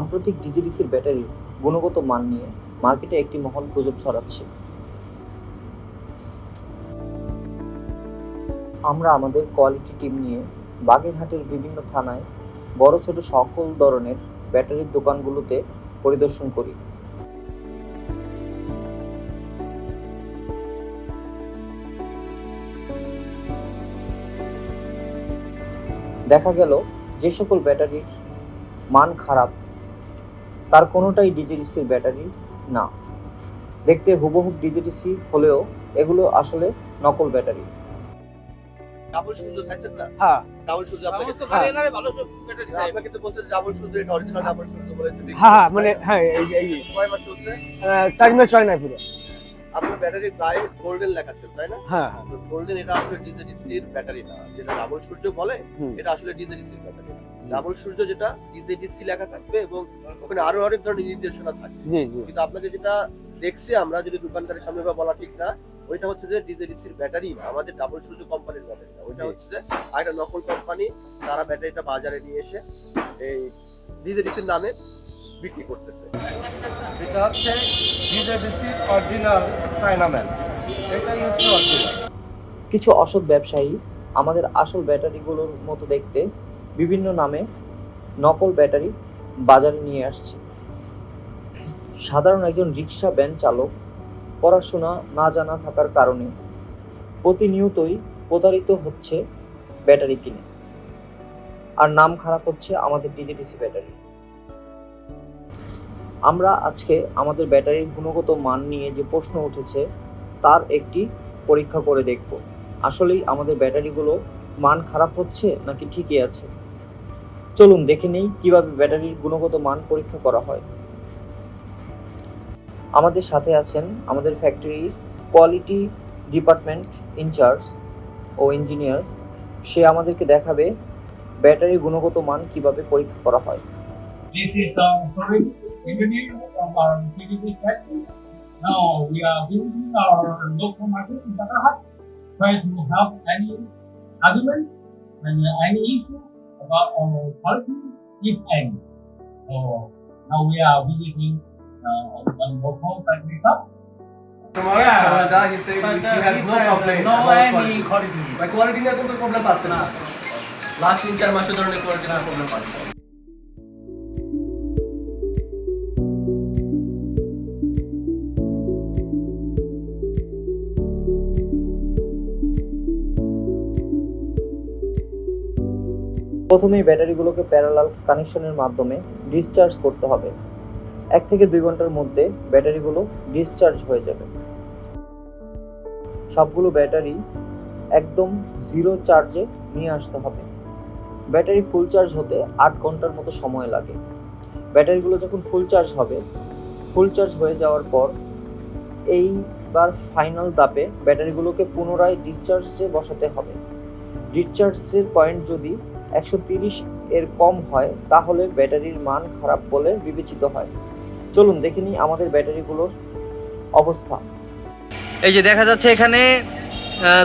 সাম্প্রতিক ডিজিডিসির ব্যাটারির গুণগত মান নিয়ে মার্কেটে একটি মহল গুজব ছড়াচ্ছে। আমরা আমাদের কোয়ালিটি টিম নিয়ে বাগেরহাটের বিভিন্ন থানায় বড় ছোট সকল ধরনের ব্যাটারির দোকানগুলোতে পরিদর্শন করি। দেখা গেল যে সকল ব্যাটারির মান খারাপ তার কোনোটাই ডিজিডিসির ব্যাটারি না। দেখতে হুবহুব ডিজিডিসি হলেও এগুলো আসলে নকল ব্যাটারি। ডাবল সূর্য চাইছেন না? হ্যাঁ। ডাবল সূর্য আপনাকে সমস্ত হ্যাঁ। এনারে ভালো ব্যাটারি চাই। আপনাকে তো বলছেন ডাবল সূর্য এটা অরিজিনাল ডাবল সূর্য বলে হ্যাঁ হ্যাঁ মানে হ্যাঁ এই এই কয় মাস চলছে? চার মাস হয় না পুরো। আপনার ব্যাটারির গায়ে গোল্ডেন লেখা ছিল তাই না? হ্যাঁ হ্যাঁ। তো গোল্ডেন এটা আসলে ডিজেডিসির ব্যাটারি না। যেটা ডাবল সূর্য বলে হুম। এটা আসলে ডিজেডিসির ব্যাটারি ডাবল সূর্য যেটা ডিজেডিসি লেখা থাকবে এবং ওখানে আরও অনেক ধরনের নির্দেশনা থাকবে। জি জি। কিন্তু আপনাকে যেটা দেখছি আমরা যদি দোকানদারের সামনে বা বলা ঠিক না ওইটা হচ্ছে যে ডিজেডিসির ব্যাটারি না আমাদের ডাবল সূর্য কোম্পানির ব্যাটারিটা ওইটা হচ্ছে যে আরেকটা নকল কোম্পানি তারা ব্যাটারিটা বাজারে নিয়ে এসে এই ডিজেডিসির নামে বিক্রি করতেছে। এটা হচ্ছে ডিজেডিসির অরিজিনাল সাইনাম্যান এটা হচ্ছে অরিজিনাল কিছু অসৎ ব্যবসায়ী আমাদের আসল ব্যাটারিগুলোর মতো দেখতে বিভিন্ন নামে নকল ব্যাটারি বাজারে নিয়ে আসছে। সাধারণ একজন রিক্সা ভ্যান চালক পড়াশোনা না জানা থাকার কারণে প্রতিনিয়তই প্রতারিত হচ্ছে ব্যাটারি কিনে। আর নাম খারাপ হচ্ছে আমাদের ডিজিডিসি ব্যাটারি। আমরা আজকে আমাদের ব্যাটারির গুণগত মান নিয়ে যে প্রশ্ন উঠেছে, তার একটি পরীক্ষা করে দেখব। আসলেই আমাদের ব্যাটারিগুলো মান খারাপ হচ্ছে নাকি ঠিকই আছে? চলুন দেখে নেই কীভাবে ব্যাটারির গুণগত মান পরীক্ষা করা হয়। আমাদের সাথে আছেন আমাদের ফ্যাক্টরির কোয়ালিটি ডিপার্টমেন্ট ইনচার্জ ও ইঞ্জিনিয়ার সে আমাদেরকে দেখাবে ব্যাটারির গুণগত মান কীভাবে পরীক্ষা করা হয়। This is a service engineer from our PVP factory. Now we are visiting our local market in Bakerhat, try to help any argument and any issue about our policy, if any. So now we are visiting uh, one local factory shop. Tomorrow, he said but he uh, has he no said complaint no any quality. quality. ভাই quality নিয়ে কোনো problem পাচ্ছেন no না। Last প্রথমেই ব্যাটারিগুলোকে parallel কানেকশনের মাধ্যমে discharge করতে হবে। এক থেকে দুই ঘণ্টার মধ্যে ব্যাটারিগুলো ডিসচার্জ হয়ে যাবে। সবগুলো ব্যাটারি একদম জিরো চার্জে নিয়ে আসতে হবে। ব্যাটারি ফুল চার্জ হতে আট ঘণ্টার মতো সময় লাগে। ব্যাটারিগুলো যখন ফুল চার্জ হবে ফুল চার্জ হয়ে যাওয়ার পর এইবার ফাইনাল দাপে ব্যাটারিগুলোকে পুনরায় ডিসচার্জে বসাতে হবে। ডিসচার্জের পয়েন্ট যদি একশো এর কম হয়, তাহলে ব্যাটারির মান খারাপ বলে বিবেচিত হয়। চলুন দেখে নিই আমাদের ব্যাটারিগুলোর অবস্থা। এই যে দেখা যাচ্ছে এখানে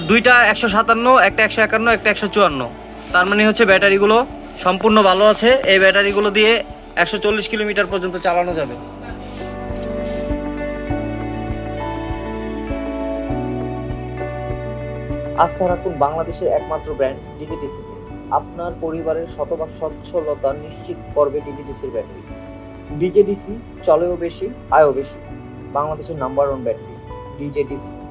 দুইটা একশো সাতান্ন, একটা একশো একান্ন, একটা একশো চুয়ান্ন। তার মানে হচ্ছে ব্যাটারিগুলো সম্পূর্ণ ভালো আছে। এই ব্যাটারিগুলো দিয়ে একশো চল্লিশ কিলোমিটার পর্যন্ত চালানো যাবে। আস্থা রাখুন, বাংলাদেশের একমাত্র ব্র্যান্ড ডিজিটিসিতে আপনার পরিবারের শতভাগ সচ্ছলতা নিশ্চিত করবে ডিজিডিসির ব্যাটারি। ডিজেডিসি চলেও বেশি, আয়ও বেশি। বাংলাদেশের নাম্বার ওয়ান ব্যাটারি, ডিজেডিসি।